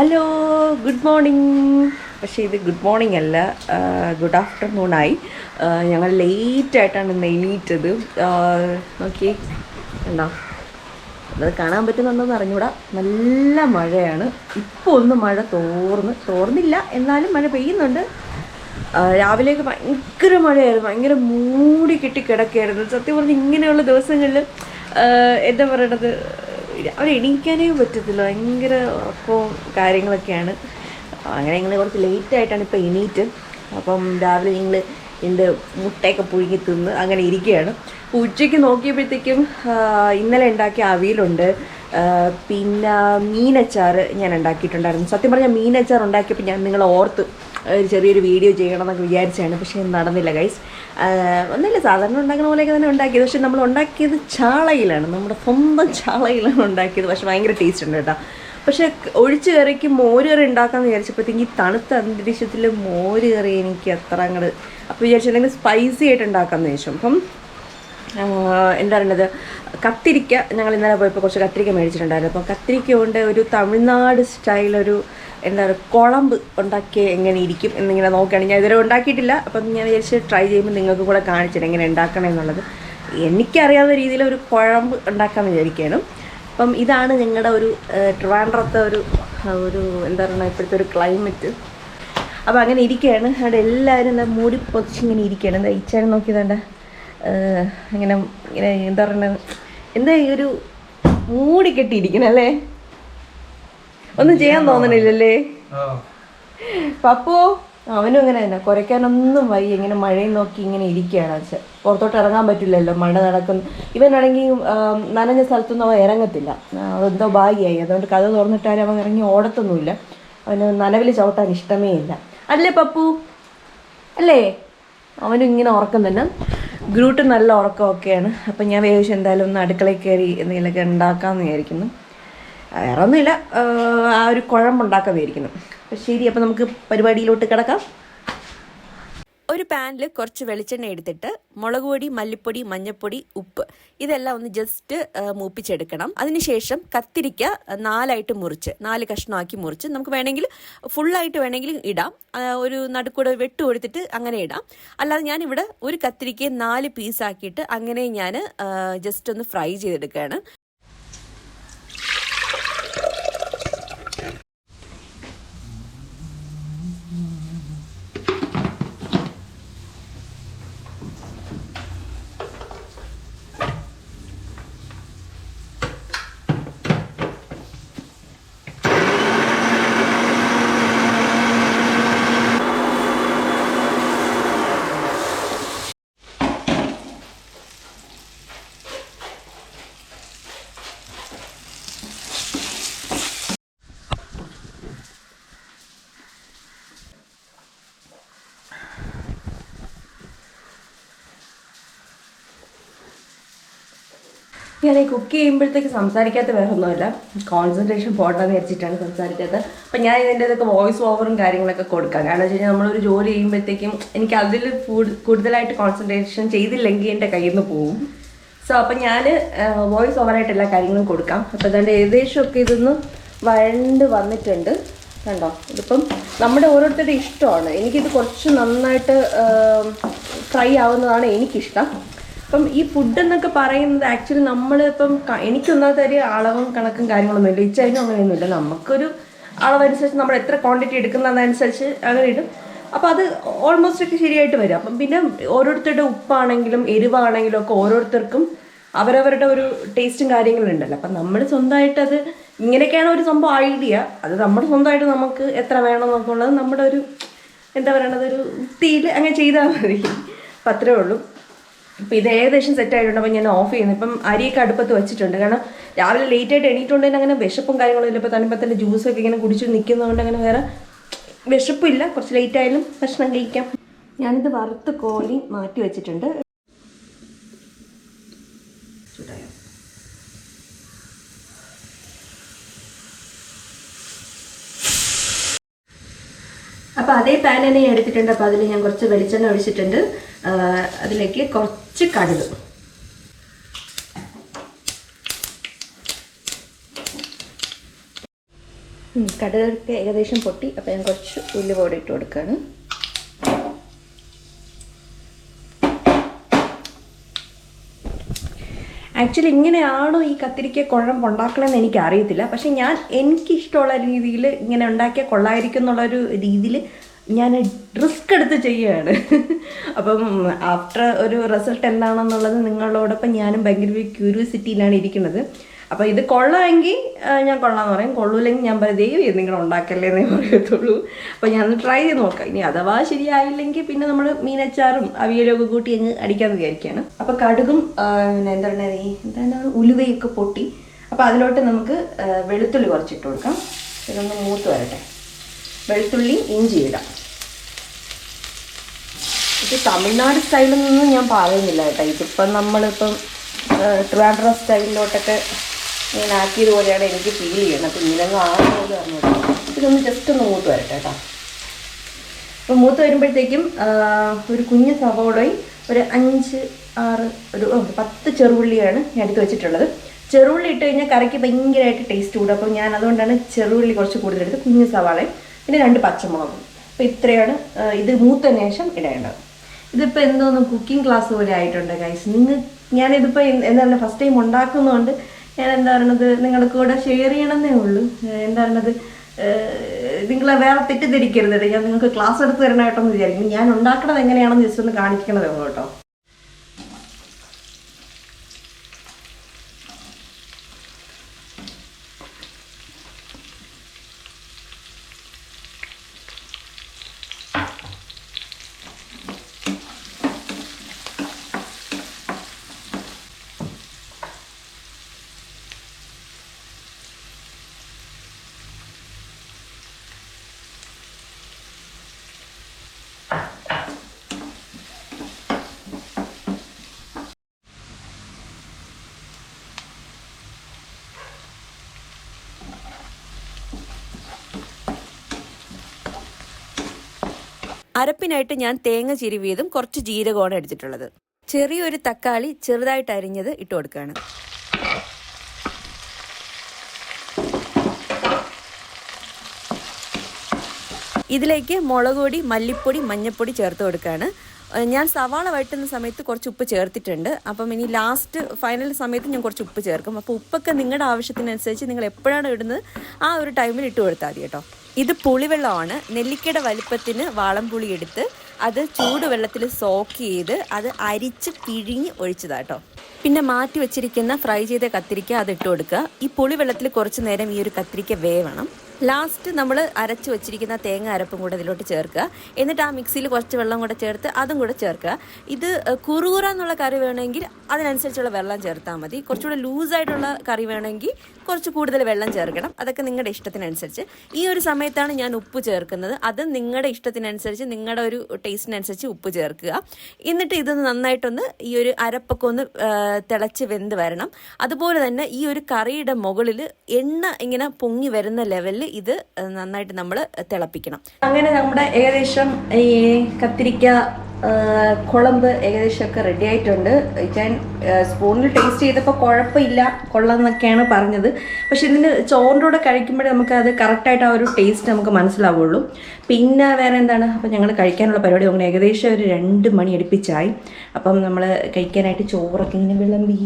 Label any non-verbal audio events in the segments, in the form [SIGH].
Hello good morning പക്ഷേ ഇത് good morning അല്ല ഗുഡ് ആഫ്റ്റർനൂൺ ആഫ്റ്റർനൂണായി ഞങ്ങൾ ലേറ്റായിട്ടാണ് ഇന്ന് എണീറ്റത്. നോക്കി ഉണ്ടോ അത് കാണാൻ പറ്റുന്നുണ്ടോന്ന് അറിഞ്ഞൂടാ. നല്ല മഴയാണ്. ഇപ്പോൾ ഒന്ന് മഴ തോർന്ന് തോർന്നില്ല. എന്നാലും മഴ പെയ്യുന്നുണ്ട്. രാവിലെയൊക്കെ ഭയങ്കര മഴയായിരുന്നു. ഭയങ്കര മൂടി കിട്ടി കിടക്കുകയായിരുന്നു. സത്യം പറഞ്ഞ് ഇങ്ങനെയുള്ള ദിവസങ്ങളിൽ എന്താ പറയണത്? രാവിലെ എണീക്കാനേ പറ്റത്തില്ല. ഭയങ്കര ഉറക്കവും കാര്യങ്ങളൊക്കെയാണ്. അങ്ങനെ ഞങ്ങൾ കുറച്ച് ലേറ്റ് ആയിട്ടാണ് ഇപ്പോൾ എണീറ്റ്. അപ്പം രാവിലെ ഞങ്ങൾ എന്റെ മുട്ടയൊക്കെ പുഴുങ്ങി തിന്ന് അങ്ങനെ ഇരിക്കുകയാണ് ഉച്ചയ്ക്ക് നോക്കിയപ്പോഴത്തേക്കും ഇന്നലെ ഉണ്ടാക്കിയ അവിയലുണ്ട്. പിന്നെ മീനച്ചാറ് ഞാൻ ഉണ്ടാക്കിയിട്ടുണ്ടായിരുന്നു. സത്യം പറഞ്ഞാൽ മീനച്ചാർ ഉണ്ടാക്കിയപ്പോൾ ഞാൻ നിങ്ങളെ ഓർത്ത് ഒരു ചെറിയൊരു വീഡിയോ ചെയ്യണം എന്നൊക്കെ വിചാരിച്ചാണ് പക്ഷേ നടന്നില്ല ഗൈസ് ഒന്നുമില്ല സാധാരണ ഉണ്ടാക്കുന്ന പോലെയൊക്കെ തന്നെ ഉണ്ടാക്കിയത്. പക്ഷേ നമ്മൾ ഉണ്ടാക്കിയത് ചാളയിലാണ്. നമ്മുടെ സ്വന്തം ചാളയിലാണ് ഉണ്ടാക്കിയത്. പക്ഷേ ഭയങ്കര ടേസ്റ്റ് ഉണ്ട് കേട്ടോ. പക്ഷേ ഒഴിച്ച് കറിക്ക് മോര് കറി ഉണ്ടാക്കാമെന്ന് വിചാരിച്ചപ്പോഴത്തേക്ക് ഈ തണുത്ത അന്തരീക്ഷത്തിൽ മോര് കറി എനിക്ക് അത്ര അങ്ങോട്ട് അപ്പോൾ വിചാരിച്ചിട്ടുണ്ടെങ്കിൽ സ്പൈസി ആയിട്ട് ഉണ്ടാക്കാമെന്ന് ചോദിച്ചു അപ്പം എന്താ പറയുന്നത് കത്തിരിക്ക ഞങ്ങൾ ഇന്നലെ പോയപ്പോൾ കുറച്ച് കത്തിരിക്ക മേടിച്ചിട്ടുണ്ടായിരുന്നു. അപ്പോൾ കത്തിരിക്ക കൊണ്ട് ഒരു തമിഴ്നാട് സ്റ്റൈൽ ഒരു എന്താ പറയുക കുളമ്പ് ഉണ്ടാക്കിയ എങ്ങനെ ഇരിക്കും എന്നിങ്ങനെ നോക്കുകയാണ്. ഞാൻ ഇതുവരെ ഉണ്ടാക്കിയിട്ടില്ല. അപ്പം ഞാൻ വിചാരിച്ച് ട്രൈ ചെയ്യുമ്പോൾ നിങ്ങൾക്ക് കൂടെ കാണിച്ചിട്ട് എങ്ങനെ ഉണ്ടാക്കണം എന്നുള്ളത്. എനിക്കറിയാവുന്ന രീതിയിൽ ഒരു കുഴമ്പ് ഉണ്ടാക്കാമെന്ന് വിചാരിക്കുകയാണ്. അപ്പം ഇതാണ് ഞങ്ങളുടെ ഒരു ട്രിവാൻഡ്രത്തെ ഒരു ഒരു എന്താ പറയുക ഇപ്പോഴത്തെ ഒരു ക്ലൈമറ്റ് അപ്പോൾ അങ്ങനെ ഇരിക്കുകയാണ്. അവിടെ എല്ലാവരും എന്താ മൂടി പൊതിച്ച് ഇങ്ങനെ ഇരിക്കുകയാണ്. എന്താ ഇച്ചാൻ നോക്കിയതാണ്ട ഇങ്ങനെ ഇങ്ങനെ എന്താ പറയണത് എന്താ ഈ ഒരു മൂടി കെട്ടിയിരിക്കണല്ലേ ഒന്നും ചെയ്യാൻ തോന്നണില്ലല്ലേ? പപ്പു അവനും അങ്ങനെ തന്നെ. കുരയ്ക്കാനൊന്നും വയ്യ. ഇങ്ങനെ മഴയും നോക്കി ഇങ്ങനെ ഇരിക്കുകയാണ് അച്ഛൻ. പുറത്തോട്ട് ഇറങ്ങാൻ പറ്റില്ലല്ലോ. മഴ നടക്കുന്നു. ഇവനാണെങ്കിൽ നനഞ്ഞ സ്ഥലത്തൊന്നും അവൻ ഇറങ്ങത്തില്ല. അതെന്തോ ഭാഗ്യമായി അതുകൊണ്ട് കഥ തുറന്നിട്ടാലും അവൻ ഇറങ്ങി ഓടത്തൊന്നുമില്ല. അവന് നനവിൽ ചവിട്ടാൻ ഇഷ്ടമേ ഇല്ല. അല്ലേ പപ്പു? അല്ലേ? അവനും ഇങ്ങനെ ഉറക്കം തന്നെ. ഗ്രൂട്ട് നല്ല ഉറക്കമൊക്കെയാണ് അപ്പം ഞാൻ വേവിച്ച് എന്തായാലും ഒന്ന് അടുക്കളയിൽ കയറി എന്തെങ്കിലുമൊക്കെ ഉണ്ടാക്കാമെന്ന് വിചാരിക്കുന്നു. വേറെ ഒന്നുമില്ല ആ ഒരു കുഴമ്പുണ്ടാക്കാൻ വിചാരിക്കുന്നു. ശരി അപ്പം നമുക്ക് പരിപാടിയിലോട്ട് കിടക്കാം. ഒരു പാനിൽ കുറച്ച് വെളിച്ചെണ്ണ എടുത്തിട്ട് മുളക് പൊടി മല്ലിപ്പൊടി മഞ്ഞൾപ്പൊടി ഉപ്പ് ഇതെല്ലാം ഒന്ന് ജസ്റ്റ് മൂപ്പിച്ചെടുക്കണം. അതിനുശേഷം കത്തിരിക്ക നാലായിട്ട് മുറിച്ച് നാല് കഷ്ണമാക്കി മുറിച്ച് നമുക്ക് വേണമെങ്കിൽ ഫുള്ളായിട്ട് വേണമെങ്കിൽ ഇടാം. ഒരു നടുക്കൂടെ വെട്ട് കൊടുത്തിട്ട് അങ്ങനെ ഇടാം. അല്ലാതെ ഞാനിവിടെ ഒരു കത്തിരിക്കയെ നാല് പീസാക്കിയിട്ട് അങ്ങനെ ഞാൻ ജസ്റ്റ് ഒന്ന് ഫ്രൈ ചെയ്തെടുക്കുകയാണ്. ഞാൻ കുക്ക് ചെയ്യുമ്പോഴത്തേക്ക് സംസാരിക്കാത്ത വേറെ ഒന്നുമില്ല കോൺസെൻട്രേഷൻ പോട്ടെന്ന് വെച്ചിട്ടാണ് സംസാരിക്കാത്തത് അപ്പം ഞാൻ ഇതിന്റെ ഇതൊക്കെ വോയിസ് ഓവറും കാര്യങ്ങളൊക്കെ കൊടുക്കാം. കാരണം വെച്ച് കഴിഞ്ഞാൽ നമ്മളൊരു ജോലി ചെയ്യുമ്പോഴത്തേക്കും എനിക്ക് അതിൽ കൂടുതലായിട്ട് കോൺസെൻട്രേഷൻ ചെയ്തില്ലെങ്കിൽ എന്റെ കയ്യിൽ നിന്ന് പോവും. സോ അപ്പം ഞാൻ വോയിസ് ഓവറായിട്ട് എല്ലാ കാര്യങ്ങളും കൊടുക്കാം. അപ്പോൾ അതുകൊണ്ട് ഏകദേശമൊക്കെ ഇതൊന്ന് വഴണ്ട് വന്നിട്ടുണ്ട്. കണ്ടോ? ഇതിപ്പം നമ്മുടെ ഓരോരുത്തരുടെ ഇഷ്ടമാണ്. എനിക്കിത് കുറച്ച് നന്നായിട്ട് ഫ്രൈ ആവുന്നതാണ് എനിക്കിഷ്ടം. അപ്പം ഈ ഫുഡ് എന്നൊക്കെ പറയുന്നത് ആക്ച്വലി നമ്മൾ ഇപ്പം എനിക്കൊന്നാമത്തെ ഒരു അളവും കണക്കും കാര്യങ്ങളൊന്നും ഇല്ല. ഇച്ചതിനും അങ്ങനെയൊന്നുമില്ല നമുക്കൊരു അളവനുസരിച്ച് നമ്മൾ എത്ര ക്വാണ്ടിറ്റി എടുക്കുന്നതനുസരിച്ച് അങ്ങനെ ഇടും. അപ്പം അത് ഓൾമോസ്റ്റ് ഒക്കെ ശരിയായിട്ട് വരും. അപ്പം പിന്നെ ഓരോരുത്തരുടെ ഉപ്പാണെങ്കിലും എരിവാണെങ്കിലും ഒക്കെ ഓരോരുത്തർക്കും അവരവരുടെ ഒരു ടേസ്റ്റും കാര്യങ്ങളും ഉണ്ടല്ലോ. അപ്പം നമ്മൾ സ്വന്തമായിട്ട് അത് ഇങ്ങനെയൊക്കെയാണ് ഒരു സംഭവം ഐഡിയ അത് നമ്മുടെ സ്വന്തമായിട്ട് നമുക്ക് എത്ര വേണം എന്നൊക്കെ ഉള്ളത് നമ്മുടെ ഒരു എന്താ പറയണത്? ഒരു തീയിൽ അങ്ങനെ ചെയ്താൽ മതി. അപ്പം അത്രേ ഉള്ളൂ. ഇപ്പം ഇത് ഏകദേശം സെറ്റ് ആയിട്ടുണ്ട്. അപ്പം ഞാൻ ഓഫ് ചെയ്യുന്നു. ഇപ്പം അരിയൊക്കെ അടുപ്പത്ത് വെച്ചിട്ടുണ്ട്. കാരണം രാവിലെ ലേറ്റ് ആയിട്ട് എണീറ്റുകൊണ്ട് തന്നെ അങ്ങനെ വിശപ്പും കാര്യങ്ങളും ഇല്ല. ഇപ്പോൾ തനിപ്പോൾ തന്നെ ജ്യൂസൊക്കെ ഇങ്ങനെ കുടിച്ച് നിൽക്കുന്നതുകൊണ്ട് അങ്ങനെ വേറെ വിശപ്പില്ല. കുറച്ച് ലേറ്റ് ആയാലും ഭക്ഷണം കഴിക്കാം. ഞാനിത് വറുത്ത് കോലി മാറ്റി വെച്ചിട്ടുണ്ട്. ചൂടായോ? അപ്പോൾ അതേ പാൻ തന്നെ ഞാൻ എടുത്തിട്ടുണ്ട്. അപ്പോൾ അതിൽ ഞാൻ കുറച്ച് വെളിച്ചെണ്ണ ഒഴിച്ചിട്ടുണ്ട്. അതിലേക്ക് കുറച്ച് കടുക്. ഉം, കടുകൊക്കെ ഏകദേശം പൊട്ടി. അപ്പോൾ ഞാൻ കുറച്ച് ഉള്ളി പൗഡർ ഇട്ട് കൊടുക്കുകയാണ് ആക്ച്വലി ഇങ്ങനെയാണോ ഈ കത്തിരിക്ക കുഴമ്പ് ഉണ്ടാക്കണമെന്ന് എനിക്ക് അറിയത്തില്ല പക്ഷെ ഞാൻ എനിക്കിഷ്ടമുള്ള രീതിയിൽ ഇങ്ങനെ ഉണ്ടാക്കിയാൽ കൊള്ളായിരിക്കും എന്നുള്ളൊരു രീതിയിൽ ഞാൻ റിസ്ക് എടുത്ത് ചെയ്യുകയാണ്. അപ്പം ആഫ്റ്റർ ഒരു റിസൾട്ട് എന്താണെന്നുള്ളത് നിങ്ങളോടൊപ്പം ഞാനും ഭയങ്കര ക്യൂരിയോസിറ്റിയിലാണ് ഇരിക്കുന്നത്. അപ്പോൾ ഇത് കൊള്ളാമെങ്കിൽ ഞാൻ കൊള്ളാമെന്ന് പറയും. കൊള്ളൂല്ലെങ്കിൽ ഞാൻ പറയും ദൈവം ഇത് നിങ്ങൾ ഉണ്ടാക്കല്ലേ എന്നേ പറയത്തുള്ളൂ. അപ്പോൾ ഞാൻ ട്രൈ ചെയ്ത് നോക്കാം. ഇനി അഥവാ ശരിയായില്ലെങ്കിൽ പിന്നെ നമ്മൾ മീനച്ചാറും അവിയലും ഒക്കെ കൂട്ടി അങ്ങ് അടിക്കാമെന്ന് വിചാരിക്കുകയാണ്. അപ്പോൾ കടുകും പിന്നെ എന്താണ് ഈ എന്താണ് ഉലുവയൊക്കെ പൊട്ടി. അപ്പോൾ അതിലോട്ട് നമുക്ക് വെളുത്തുള്ളി കുറച്ചിട്ട് കൊടുക്കാം. ഇതൊന്ന് മൂത്ത് വരട്ടെ. വെളുത്തുള്ളി ഇഞ്ചി ഇടാം. ഇത് തമിഴ്നാട് സ്റ്റൈലിൽ നിന്നും ഞാൻ പറയുന്നില്ല കേട്ടോ. ഇതിപ്പം നമ്മളിപ്പം ട്രിവാൻഡ്രം സ്റ്റൈലിലോട്ടൊക്കെ ഇങ്ങനെ ആക്കിയതുപോലെയാണ് എനിക്ക് ഫീൽ ചെയ്യുന്നത്. അപ്പം ഇങ്ങനെ ആകുന്നത് പറഞ്ഞിട്ട് ഇതൊന്ന് ജസ്റ്റ് ഒന്ന് മൂത്ത് വരട്ടെ കേട്ടോ. അപ്പോൾ മൂത്ത് വരുമ്പോഴത്തേക്കും ഒരു കുഞ്ഞ് സവോളയും ഒരു അഞ്ച് ആറ് ഒരു പത്ത് ചെറുപുള്ളിയാണ് ഞാൻ എടുത്ത് വെച്ചിട്ടുള്ളത്. ചെറുള്ളി ഇട്ട് കഴിഞ്ഞാൽ കറിക്ക് ഭയങ്കരമായിട്ട് ടേസ്റ്റ് കൂടും. അപ്പോൾ ഞാൻ അതുകൊണ്ടാണ് ചെറുള്ളി കുറച്ച് കൂടുതലെടുത്ത് കുഞ്ഞ് സവാളയും പിന്നെ രണ്ട് പച്ചമുളകും. അപ്പോൾ ഇത്രയാണ് ഇത് മൂത്തതിന് ശേഷം ഇടേണ്ടത്. ഇതിപ്പോൾ എന്തോന്ന് കുക്കിംഗ് ക്ലാസ് പോലെ ആയിട്ടുണ്ട് ഗൈസ് നിങ്ങൾ ഞാനിതിപ്പോൾ എന്താ എന്താണ് ഫസ്റ്റ് ടൈം ഉണ്ടാക്കുന്നതുകൊണ്ട് ഞാൻ എന്താ പറയണത് നിങ്ങളുടെ കൂടെ ഷെയർ ചെയ്യണമെന്നേ ഉള്ളൂ. എന്താ പറയണത് നിങ്ങളെ വേറെ തെറ്റിദ്ധരിക്കരുത് ഞാൻ നിങ്ങൾക്ക് ക്ലാസ് എടുത്ത് തരണമായിട്ടൊന്ന് വിചാരിക്കും. ഞാൻ ഉണ്ടാക്കണത് എങ്ങനെയാണെന്ന് ജസ്റ്റ് ഒന്ന് കാണിക്കണതേ ഉള്ളൂ കേട്ടോ അരപ്പിനായിട്ട് ഞാൻ തേങ്ങ ചിരുവിയതും കുറച്ച് ജീരകമാണ് എടുത്തിട്ടുള്ളത്. ചെറിയൊരു തക്കാളി ചെറുതായിട്ട് അരിഞ്ഞത് ഇട്ട് കൊടുക്കുകയാണ്. ഇതിലേക്ക് മുളക് പൊടി മല്ലിപ്പൊടി മഞ്ഞൾപ്പൊടി ചേർത്ത് കൊടുക്കുകയാണ്. ഞാൻ സവാള വഴറ്റുന്ന സമയത്ത് കുറച്ച് ഉപ്പ് ചേർത്തിട്ടുണ്ട്. അപ്പം ഇനി ലാസ്റ്റ് ഫൈനൽ സമയത്ത് ഞാൻ കുറച്ച് ഉപ്പ് ചേർക്കും. അപ്പോൾ ഉപ്പൊക്കെ നിങ്ങളുടെ ആവശ്യത്തിനനുസരിച്ച് നിങ്ങൾ എപ്പോഴാണ് ഇടുന്നത് ആ ഒരു ടൈമിൽ ഇട്ട് കൊടുത്താൽ മതി കേട്ടോ. ഇത് പുളിവെള്ളമാണ്. നെല്ലിക്കയുടെ വലിപ്പത്തിന് വാളംപുളി എടുത്ത് അത് ചൂടുവെള്ളത്തിൽ സോക്ക് ചെയ്ത് അത് അരിച്ച് പിഴിഞ്ഞ് ഒഴിച്ചതാട്ടോ. പിന്നെ മാറ്റി വെച്ചിരിക്കുന്ന ഫ്രൈ ചെയ്ത കത്തിരിക്ക അത് ഇട്ട് കൊടുക്കുക. ഈ പുളിവെള്ളത്തിൽ കുറച്ച് നേരം ഈ ഒരു കത്തിരിക്ക വേവണം. ലാസ്റ്റ് നമ്മൾ അരച്ച് വെച്ചിരിക്കുന്ന തേങ്ങ അരപ്പും കൂടെ ഇതിലോട്ട് ചേർക്കുക. എന്നിട്ട് ആ മിക്സിയിൽ കുറച്ച് വെള്ളം കൂടെ ചേർത്ത് അതും കൂടെ ചേർക്കുക. ഇത് കുറുകുറ എന്നുള്ള കറി വേണമെങ്കിൽ അതിനനുസരിച്ചുള്ള വെള്ളം ചേർത്താൽ മതി. കുറച്ചുകൂടെ ലൂസായിട്ടുള്ള കറി വേണമെങ്കിൽ കുറച്ച് കൂടുതൽ വെള്ളം ചേർക്കണം. അതൊക്കെ നിങ്ങളുടെ ഇഷ്ടത്തിനനുസരിച്ച്. ഈ ഒരു സമയത്താണ് ഞാൻ ഉപ്പ് ചേർക്കുന്നത്. അത് നിങ്ങളുടെ ഇഷ്ടത്തിനനുസരിച്ച് നിങ്ങളുടെ ഒരു ടേസ്റ്റിനനുസരിച്ച് ഉപ്പ് ചേർക്കുക. എന്നിട്ട് ഇതൊന്ന് നന്നായിട്ടൊന്ന് ഈ ഒരു അരപ്പൊക്കെ ഒന്ന് തിളച്ച് വെന്ത് വരണം. അതുപോലെ തന്നെ ഈ ഒരു കറിയുടെ മുകളിൽ എണ്ണ ഇങ്ങനെ പൊങ്ങി വരുന്ന ലെവലിൽ ഇത് നന്നായിട്ട് നമ്മൾ തിളപ്പിക്കണം. അങ്ങനെ നമ്മുടെ ഏകദേശം ഈ കത്തിരിക്ക കുളമ്പ് ഏകദേശം ഒക്കെ റെഡി ആയിട്ടുണ്ട് ഞാൻ സ്പൂണിൽ ടേസ്റ്റ് ചെയ്തപ്പോൾ കുഴപ്പമില്ല കൊള്ളാമെന്നൊക്കെയാണ് പറഞ്ഞത്. പക്ഷെ ഇതിന് ചോറിന്റെ കൂടെ കഴിക്കുമ്പോഴേ നമുക്ക് അത് കറക്റ്റായിട്ട് ആ ഒരു ടേസ്റ്റ് നമുക്ക് മനസ്സിലാവുള്ളൂ. പിന്നെ വേറെ എന്താണ്? അപ്പം ഞങ്ങൾ കഴിക്കാനുള്ള പരിപാടി അങ്ങനെ ഏകദേശം ഒരു രണ്ട് മണി അടുപ്പിച്ചായി. അപ്പം നമ്മൾ കഴിക്കാനായിട്ട് ചോറൊക്കെ ഇങ്ങനെ വിളമ്പി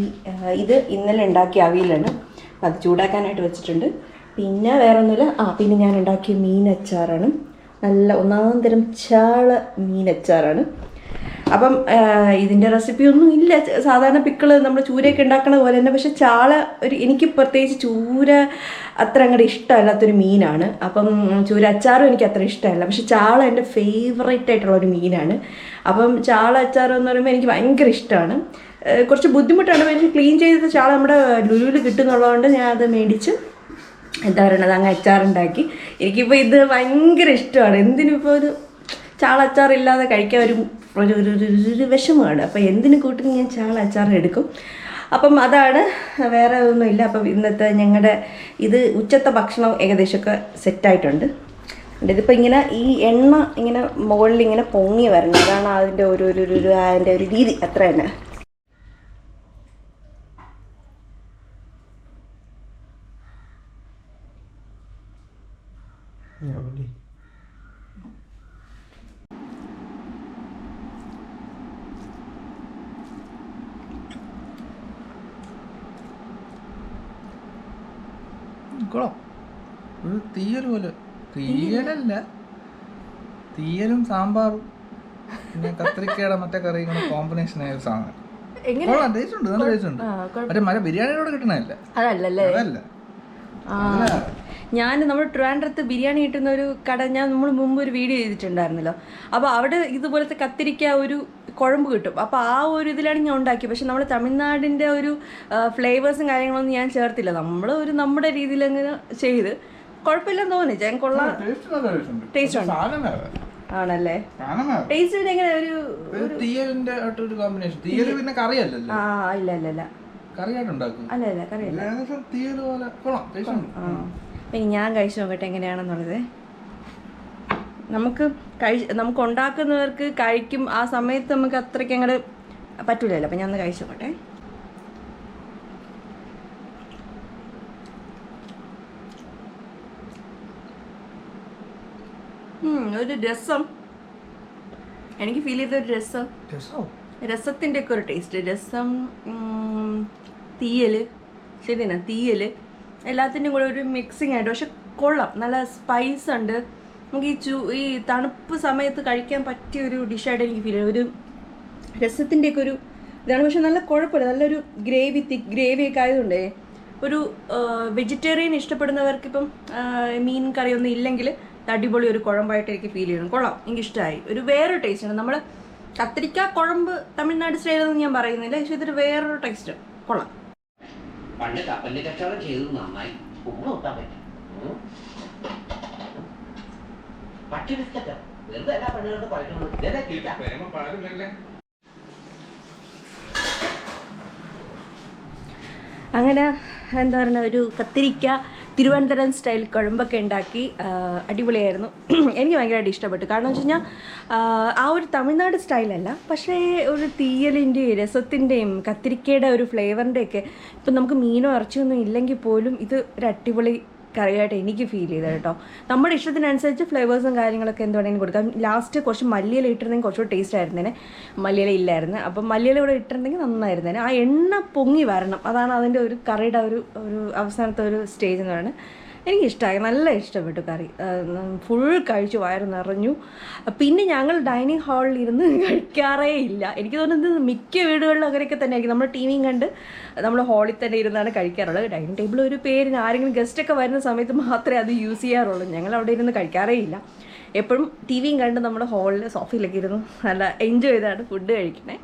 ഇത് ഇന്നലെ ഉണ്ടാക്കിയ അവിയലാണ്. അത് ചൂടാക്കാനായിട്ട് വെച്ചിട്ടുണ്ട്. പിന്നെ വേറെ ഒന്നുമില്ല ആ പിന്നെ ഞാൻ ഉണ്ടാക്കിയ മീൻ അച്ചാറാണ് നല്ല ഒന്നാം തരം ചാള മീൻ അച്ചാറാണ് അപ്പം ഇതിന്റെ റെസിപ്പി ഒന്നും ഇല്ല. സാധാരണ പിക്കിൾ നമ്മൾ ചൂരയൊക്കെ ഉണ്ടാക്കുന്നത് പോലെ തന്നെ. പക്ഷെ ചാള ഒരു എനിക്ക് പ്രത്യേകിച്ച് ചൂര അത്ര അങ്ങോട്ട് ഇഷ്ടമല്ലാത്തൊരു മീനാണ്. അപ്പം ചൂര അച്ചാറും എനിക്ക് അത്ര ഇഷ്ടമല്ല. പക്ഷെ ചാള എന്റെ ഫേവറേറ്റ് ആയിട്ടുള്ള ഒരു മീനാണ്. അപ്പം ചാള അച്ചാർ എന്ന് പറയുമ്പോൾ എനിക്ക് ഭയങ്കര ഇഷ്ടമാണ്. കുറച്ച് ബുദ്ധിമുട്ടാണ്. പക്ഷേ ക്ലീൻ ചെയ്ത ചാള നമ്മുടെ ലുലുവിൽ കിട്ടുന്നുള്ളതുകൊണ്ട് ഞാൻ അത് മേടിച്ച് എന്താ പറയണത്? അങ്ങ് അച്ചാറുണ്ടാക്കി. എനിക്കിപ്പോൾ ഇത് ഭയങ്കര ഇഷ്ടമാണ്. എന്തിനിപ്പോൾ ഒരു ചാള അച്ചാർ ഇല്ലാതെ കഴിക്കാൻ ഒരു ഒരു ഒരു ഒരു- വിഷമമാണ്. അപ്പോൾ എന്തിനു കൂട്ടി ഞാൻ ചാള അച്ചാർ എടുക്കും. അപ്പം അതാണ് വേറെ ഒന്നുമില്ല. അപ്പം ഇന്നത്തെ ഞങ്ങളുടെ ഇത് ഉച്ചത്തെ ഭക്ഷണം ഏകദേശമൊക്കെ സെറ്റായിട്ടുണ്ട്. ഇതിപ്പോൾ ഇങ്ങനെ ഈ എണ്ണ ഇങ്ങനെ മുകളിൽ ഇങ്ങനെ പൊങ്ങി വരണം. അതാണ് അതിന്റെ ഒരു ഒരു- ഒരു അതിന്റെ ഒരു രീതി. അത്ര തന്നെ കൊള്ളാം ഒരു തീയൽ പോലെ. തീയലല്ല തീയലും സാമ്പാറും. പിന്നെ കത്രിക്കയുടെ മറ്റേ കറി ഇങ്ങനെ കോമ്പിനേഷൻ ആയ ഒരു സാധനം. കൊള്ളാം ടേസ്റ്റ് ഉണ്ട് നല്ല ടേസ്റ്റ് ഉണ്ട്. മറ്റേ മറ്റേ ബിരിയാണിയോട് കിട്ടണല്ല അതല്ല. ഞാൻ നമ്മൾ ട്രിവാൻഡ്രത്ത് ബിരിയാണി കിട്ടുന്ന ഒരു കട ഞാൻ നമ്മൾ മുമ്പ് ഒരു വീഡിയോ ചെയ്തിട്ടുണ്ടായിരുന്നല്ലോ. അപ്പോൾ അവിടെ ഇതുപോലത്തെ കത്തിരിക്ക ഒരു കുഴമ്പ് കിട്ടും. അപ്പോൾ ആ ഒരു ഇതിലാണ് ഞാൻ ഉണ്ടാക്കി പക്ഷെ നമ്മൾ തമിഴ്നാടിന്റെ ഒരു ഫ്ലേവേഴ്സും കാര്യങ്ങളൊന്നും ഞാൻ ചേർത്തില്ല. നമ്മൾ ഒരു നമ്മുടെ രീതിയിൽ അങ്ങനെ ചെയ്ത് കുഴപ്പമില്ലെന്ന് തോന്നി ഞാൻ കൊള്ളാം. ടേസ്റ്റ് ഉണ്ട്. ആണല്ലേ? ടേസ്റ്റ് എങ്ങനെ ഒരു ഒരു തീയലിന്റെ ആയിട്ടൊരു കോമ്പിനേഷൻ തീയൽ പിന്നെ കറിയല്ലല്ലോ. ആ ഇല്ല ഇല്ല ഇല്ല. കറിയായിട്ട് ഉണ്ടാക്കും അല്ല അല്ല കറിയല്ല. തീയൽ പോലെ കൊള്ളാം. ടേസ്റ്റ് ഉണ്ട്. ഇനി ഞാൻ കഴിച്ചു നോക്കട്ടെ എങ്ങനെയാണെന്നുള്ളത്. നമുക്ക് കഴി നമുക്ക് ഉണ്ടാക്കുന്നവർക്ക് കഴിക്കും ആ സമയത്ത് നമുക്ക് അത്രയ്ക്ക് അങ്ങോട്ട് പറ്റൂലല്ലോ. അപ്പം ഞാൻ ഒന്ന് കഴിച്ചു നോക്കട്ടെ. ഒരു രസം. എനിക്ക് ഫീൽ ചെയ്ത ഒരു രസം. രസോ? രസത്തിന്റെ ഒക്കെ ഒരു ടേസ്റ്റ്. രസം തീയൽ ശരി തീയൽ എല്ലാത്തിന്റെയും കൂടെ ഒരു മിക്സിങ് ആയിട്ട്. പക്ഷെ കൊള്ളാം. നല്ല സ്പൈസ് ഉണ്ട്. നമുക്ക് ഈ ചൂ ഈ തണുപ്പ് സമയത്ത് കഴിക്കാൻ പറ്റിയ ഒരു ഡിഷായിട്ട് എനിക്ക് ഫീൽ ചെയ്യും ഒരു രസത്തിന്റെയൊക്കെ ഒരു ഇതാണ്. പക്ഷെ നല്ല കുഴപ്പമില്ല. നല്ലൊരു ഗ്രേവി തിക്ക് ഗ്രേവി ഒക്കെ ആയതുകൊണ്ടേ ഒരു വെജിറ്റേറിയൻ ഇഷ്ടപ്പെടുന്നവർക്ക് ഇപ്പം മീൻ കറിയൊന്നും ഇല്ലെങ്കിൽ അടിപൊളി ഒരു കുഴമ്പായിട്ട് എനിക്ക് ഫീൽ ചെയ്യണം കൊള്ളാം. എനിക്ക് ഇഷ്ടമായി ഒരു വേറൊരു ടേസ്റ്റാണ് നമ്മൾ കത്തിരിക്ക കുഴമ്പ് തമിഴ്നാട് സ്റ്റൈലൊന്നും ഞാൻ പറയുന്നില്ല. പക്ഷേ ഇതൊരു വേറൊരു ടേസ്റ്റ് കൊള്ളാം. പണ്ട് കപ്പലിന്റെ കച്ചവടം ചെയ്തത് നന്നായി. ഉമ്മ ഒട്ടാൻ പറ്റും. പട്ടി ബിസ്ക്കറ്റ്. വെറുതെ എല്ലാ പെണ്ണുങ്ങളുടെ പഴക്കുന്നത് ഇതല്ലേ കിട്ടാ? അങ്ങനെ എന്താ പറയുക ഒരു കത്തിരിക്ക തിരുവനന്തപുരം സ്റ്റൈൽ കുഴമ്പൊക്കെ ഉണ്ടാക്കി അടിപൊളിയായിരുന്നു. [CLEARS THROAT] എനിക്ക് ഭയങ്കരമായിട്ട് ഇഷ്ടപ്പെട്ടു. കാരണം വെച്ച് കഴിഞ്ഞാൽ ആ ഒരു തമിഴ്നാട് സ്റ്റൈലല്ല പക്ഷേ ഒരു തീയലിന്റെയും രസത്തിന്റെയും കത്തിരിക്കയുടെ ഒരു ഫ്ലേവറിന്റെയൊക്കെ ഇപ്പം നമുക്ക് മീനോ ഇറച്ചിയൊന്നും ഇല്ലെങ്കിൽ പോലും ഇത് ഒരു അടിപൊളി കറിയായിട്ട് എനിക്ക് ഫീൽ ചെയ്തത് കേട്ടോ. നമ്മുടെ ഇഷ്ടത്തിനനുസരിച്ച് ഫ്ലേവേഴ്സും കാര്യങ്ങളൊക്കെ എന്ത് വേണമെങ്കിലും കൊടുക്കാം. ലാസ്റ്റ് കുറച്ച് മല്ലിയില ഇട്ടിരുന്നെങ്കിൽ കുറച്ചുകൂടി ടേസ്റ്റ് ആയിരുന്നേനെ. മല്ലിയില ഇല്ലായിരുന്നു. അപ്പം മല്ലിയില കൂടെ ഇട്ടിരുന്നെങ്കിൽ നന്നായിരുന്നേനെ. ആ എണ്ണ പൊങ്ങി വരണം. അതാണ് അതിന്റെ ഒരു കറിയുടെ ഒരു ഒരു അവസാനത്തെ ഒരു സ്റ്റേജ് എന്ന് പറയുന്നത്. എനിക്ക് ഇഷ്ടമായി നല്ല ഇഷ്ടപ്പെട്ടു കറി. ഫുൾ കഴിച്ചു വയറ് നിറഞ്ഞു. പിന്നെ ഞങ്ങൾ ഡൈനിങ് ഹാളിൽ ഇരുന്ന് [LAUGHS] കഴിക്കാറേ ഇല്ല. എനിക്ക് തോന്നുന്നത് മിക്ക വീടുകളിലും അങ്ങനെയൊക്കെ തന്നെ ആയിരിക്കും നമ്മൾ ടി വിയും കണ്ട് നമ്മൾ ഹാളിൽ തന്നെ ഇരുന്നാണ് കഴിക്കാറുള്ളത്. ഡൈനിങ് ടേബിൾ ഒരു പേരിന് ആരെങ്കിലും ഗസ്റ്റൊക്കെ വരുന്ന സമയത്ത് മാത്രമേ അത് യൂസ് ചെയ്യാറുള്ളൂ. ഞങ്ങൾ അവിടെ ഇരുന്ന് കഴിക്കാറേ ഇല്ല. എപ്പോഴും ടി വിയും കണ്ട് നമ്മുടെ ഹാളിൽ സോഫയിലൊക്കെ ഇരുന്ന് നല്ല എൻജോയ് ചെയ്താണ് ഫുഡ് കഴിക്കണേ.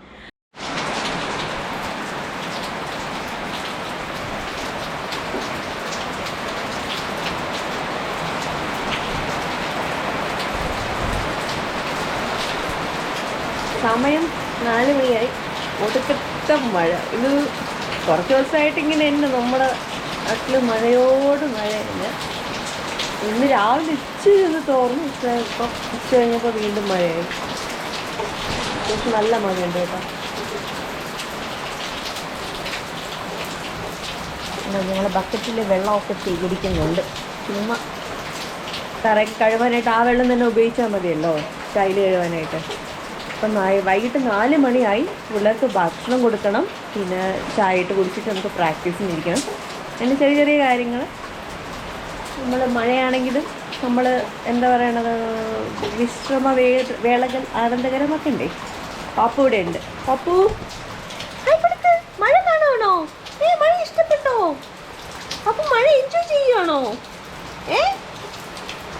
സമയം നാല് മണിയായി. ഒടുക്കത്തെ മഴ. ഇത് കുറച്ച് ദിവസമായിട്ട് ഇങ്ങനെ തന്നെ നമ്മുടെ നാട്ടിൽ മഴയോട് മഴ തന്നെ ഇന്ന് രാവിലെ ഇച്ചിരി ഒന്ന് തോർന്നു. പക്ഷേ ഇപ്പം ഉച്ച കഴിഞ്ഞപ്പോൾ വീണ്ടും മഴയായി. അത്യാവശ്യം നല്ല മഴയുണ്ട് കേട്ടോ. ഞങ്ങൾ ബക്കറ്റിൽ വെള്ളമൊക്കെ സ്വീകരിക്കുന്നുണ്ട് ചുമ്മാ തറയൊക്കെ കഴുകാനായിട്ട് ആ വെള്ളം തന്നെ ഉപയോഗിച്ചാൽ മതിയല്ലോ? ടൈൽ കഴുകാനായിട്ട് അപ്പം വൈകിട്ട് നാല് മണിയായി പിള്ളേർക്ക് ഭക്ഷണം കൊടുക്കണം. പിന്നെ ചായ ഇട്ട് കുടിച്ചിട്ട് നമുക്ക് പ്രാക്ടീസിന് ഇരിക്കണം അങ്ങനെ ചെറിയ ചെറിയ കാര്യങ്ങൾ നമ്മൾ മഴയാണെങ്കിലും നമ്മൾ എന്താ പറയണത്? വിശ്രമ വേ വേളകൾ ആനന്ദകരമൊക്കെ ഉണ്ടേ. പാപ്പു ഇവിടെ ഉണ്ട് പപ്പു. മഴ കാണുവാണോ? ഏ മഴ ഇഷ്ടപ്പെട്ടോ? അപ്പൊ മഴ എൻജോയ് ചെയ്യുവാണോ? ഏ?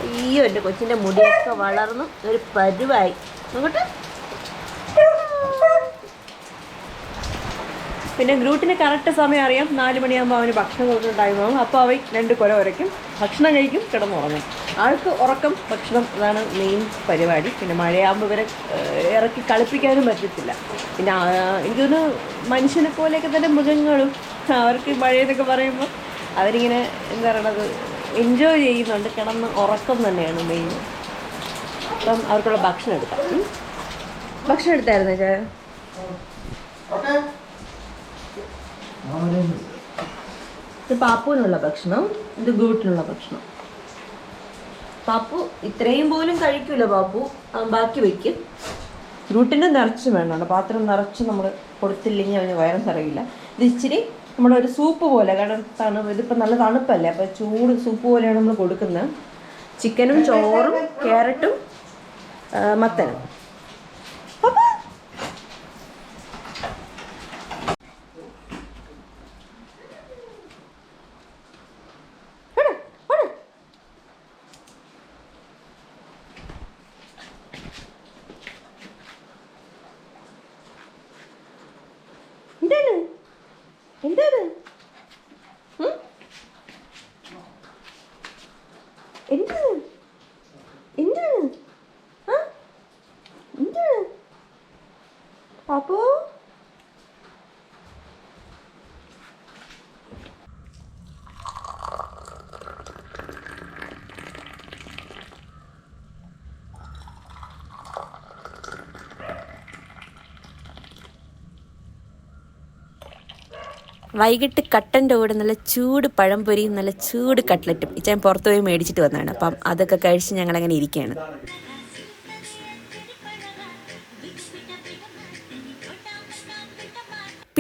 അയ്യോ എന്റെ കൊച്ചിന്റെ മുടിയൊക്കെ വളർന്നു ഒരു പരുവായി. നോക്കട്ടെ പിന്നെ ഗ്രൂട്ടിന് കറക്റ്റ് സമയം അറിയാം. നാല് മണിയാകുമ്പോൾ അവന് ഭക്ഷണം കൊടുക്കുന്ന ടൈമാകും അപ്പോൾ അവൻ രണ്ട് കുല ഉരയ്ക്കും ഭക്ഷണം കഴിക്കും കിടന്നുറങ്ങും. ആൾക്ക് ഉറക്കം ഭക്ഷണം അതാണ് മെയിൻ പരിപാടി. പിന്നെ മഴയാകുമ്പോൾ ഇവരെ ഇറക്കി കളിപ്പിക്കാനും പറ്റത്തില്ല. പിന്നെ എനിക്കൊന്ന് മനുഷ്യനെ പോലെയൊക്കെ തന്നെ മൃഗങ്ങളും അവർക്ക് മഴയെന്നൊക്കെ പറയുമ്പോൾ അവരിങ്ങനെ എന്താ പറയണത് എൻജോയ് ചെയ്യുന്നുണ്ട്. കിടന്ന് ഉറക്കം തന്നെയാണ് മെയിൻ അപ്പം അവർക്കുള്ള ഭക്ഷണം എടുക്കാം. ഭക്ഷണം എടുത്തായിരുന്നു ചേ ഇത് പാപ്പുവിനുള്ള ഭക്ഷണം ഇത് ഗൂട്ടിനുള്ള ഭക്ഷണം. പാപ്പു ഇത്രയും പോലും കഴിക്കൂല പാപ്പു. ബാക്കി വയ്ക്കും. ഫ്രൂട്ടിന് നിറച്ച് വേണം പാത്രം നിറച്ച് നമ്മൾ കൊടുത്തില്ലെങ്കിൽ അവന് വയറും തറയില്ല ഇത് ഇച്ചിരി നമ്മുടെ ഒരു സൂപ്പ് പോലെ കാരണം തണു ഇതിപ്പോൾ നല്ല തണുപ്പല്ലേ അപ്പോൾ ചൂട് സൂപ്പ് പോലെയാണ് നമ്മൾ കൊടുക്കുന്നത്. ചിക്കനും ചോറും ക്യാരറ്റും മത്തനും പാപ്പാ. എടാ, ഓട്. എന്താണ് എന്താണ് ഉം? എന്താണ് എന്താണ് ആ? എന്താണ് പാപ്പു വൈകിട്ട് കട്ടന്റെ കൂടെ നല്ല ചൂട് പഴംപൊരിയും നല്ല ചൂട് കട്ട്ലറ്റും. ഇച്ചാൻ പുറത്തുപോയി മേടിച്ചിട്ട് വന്നതാണ്. അപ്പം അതൊക്കെ കഴിച്ച് ഞങ്ങളങ്ങനെ ഇരിക്കുകയാണ്.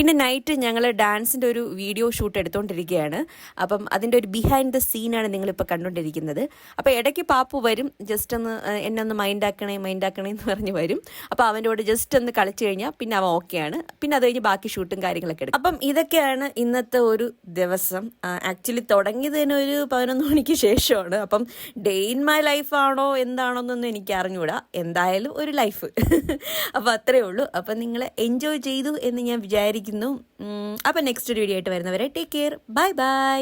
പിന്നെ നൈറ്റ് ഞങ്ങൾ ഡാൻസിന്റെ ഒരു വീഡിയോ ഷൂട്ട് എടുത്തുകൊണ്ടിരിക്കുകയാണ് അപ്പം അതിന്റെ ഒരു ബിഹൈൻഡ് ദ സീനാണ് നിങ്ങളിപ്പോൾ കണ്ടുകൊണ്ടിരിക്കുന്നത് അപ്പോൾ ഇടയ്ക്ക് പാപ്പു വരും. ജസ്റ്റ് ഒന്ന് എന്നെ ഒന്ന് മൈൻഡ് ആക്കണേ മൈൻഡ് ആക്കണേ എന്ന് പറഞ്ഞ് വരും. അപ്പോൾ അവന്റെ കൂടെ ജസ്റ്റ് ഒന്ന് കളിച്ചു കഴിഞ്ഞാൽ പിന്നെ അവൻ ഓക്കെയാണ് പിന്നെ അത് കഴിഞ്ഞ് ബാക്കി ഷൂട്ടും കാര്യങ്ങളൊക്കെ എടുക്കും. അപ്പം ഇതൊക്കെയാണ് ഇന്നത്തെ ഒരു ദിവസം. ആക്ച്വലി തുടങ്ങിയതിന് ഒരു പതിനൊന്ന് മണിക്ക് ശേഷമാണ്. അപ്പം ഡേ ഇൻ മൈ ലൈഫാണോ ആണോ എന്താണോ എന്നൊന്നും എനിക്ക് അറിഞ്ഞൂടാ. എന്തായാലും ഒരു ലൈഫ് [LAUGHS] അപ്പോൾ അത്രയേ ഉള്ളൂ. അപ്പം നിങ്ങൾ എൻജോയ് ചെയ്തു എന്ന് ഞാൻ വിചാരിക്കുന്നു. ഉം, അപ്പം നെക്സ്റ്റ് വീഡിയോ ആയിട്ട് വരുന്നവരെ ടേക്ക് കെയർ ബൈ ബൈ